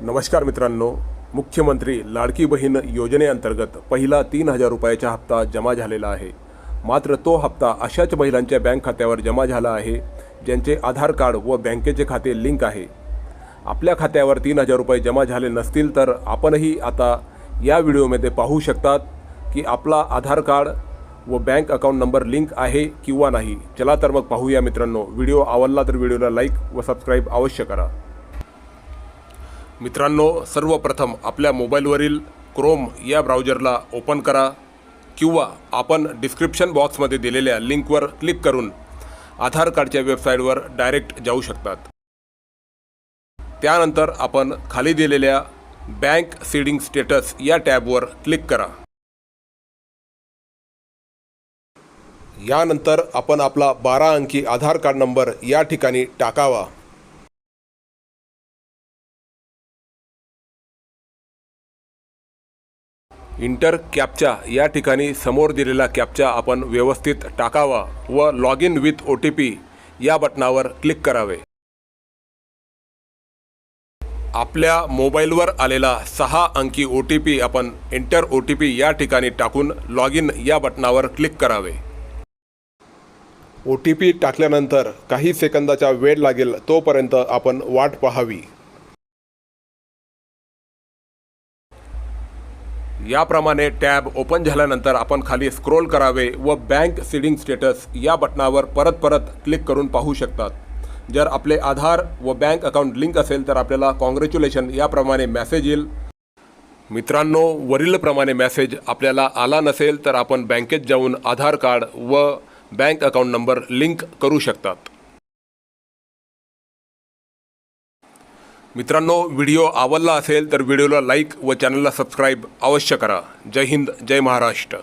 नमस्कार मित्रांनो मुख्यमंत्री लाडकी बहीण योजनेअंतर्गत पहिला तीन हजार रुपयाचा हप्ता जमा झालेला आहे. मात्र तो हप्ता अशाच महिलांच्या बँक खात्यावर जमा झाला आहे ज्यांचे आधार कार्ड व बँकेचे खाते लिंक आहे. आपल्या खात्यावर तीन हजार रुपये जमा झाले नसतील तर आपणही आता या व्हिडिओमध्ये पाहू शकतात की आपला आधार कार्ड व बँक अकाउंट नंबर लिंक आहे किंवा नाही. चला तर मग पाहूया मित्रांनो व्हिडिओ आवडला तर व्हिडिओला लाईक व सबस्क्राईब अवश्य करा. मित्रांनो सर्वप्रथम आपल्या मोबाईलवरील क्रोम या ब्राउजरला ओपन करा किंवा आपण डिस्क्रिप्शन बॉक्समध्ये दिलेल्या लिंकवर क्लिक करून आधार कार्डच्या वेबसाईटवर डायरेक्ट जाऊ शकतात. त्यानंतर आपण खाली दिलेल्या बँक सीडिंग स्टेटस या टॅबवर क्लिक करा. यानंतर आपण आपला बारा अंकी आधार कार्ड नंबर या ठिकाणी टाकावा. इंटर कॅपचा या ठिकाणी समोर दिलेला कॅपचा आपण व्यवस्थित टाकावा व log in with O T P या बटनावर क्लिक करावे. आपल्या मोबाईलवर आलेला सहा अंकी ओ टी पी आपण एंटर ओ टी पी या ठिकाणी टाकून लॉग इन या बटनावर क्लिक करावे. ओ टी पी टाकल्यानंतर काही सेकंदाचा वेळ लागेल तोपर्यंत आपण वाट पाहावी. याप्रमाणे टॅब ओपन झाल्यानंतर आपण खाली स्क्रोल करावे व बँक सीडिंग स्टेटस या बटनावर परत परत क्लिक करून पाहू शकतात. जर आपले आधार व बँक अकाउंट लिंक असेल तर आपल्याला कॉंग्रॅच्युलेशन याप्रमाणे मेसेज येईल. मित्रांनो वरीलप्रमाणे मेसेज आपल्याला आला नसेल तर आपण बँकेत जाऊन आधार कार्ड व बँक अकाउंट नंबर लिंक करू शकतात. मित्रांनो व्हिडिओ आवडला असेल तर व्हिडिओला लाईक व चॅनलला सबस्क्राईब अवश्य करा. जय हिंद जय महाराष्ट्र.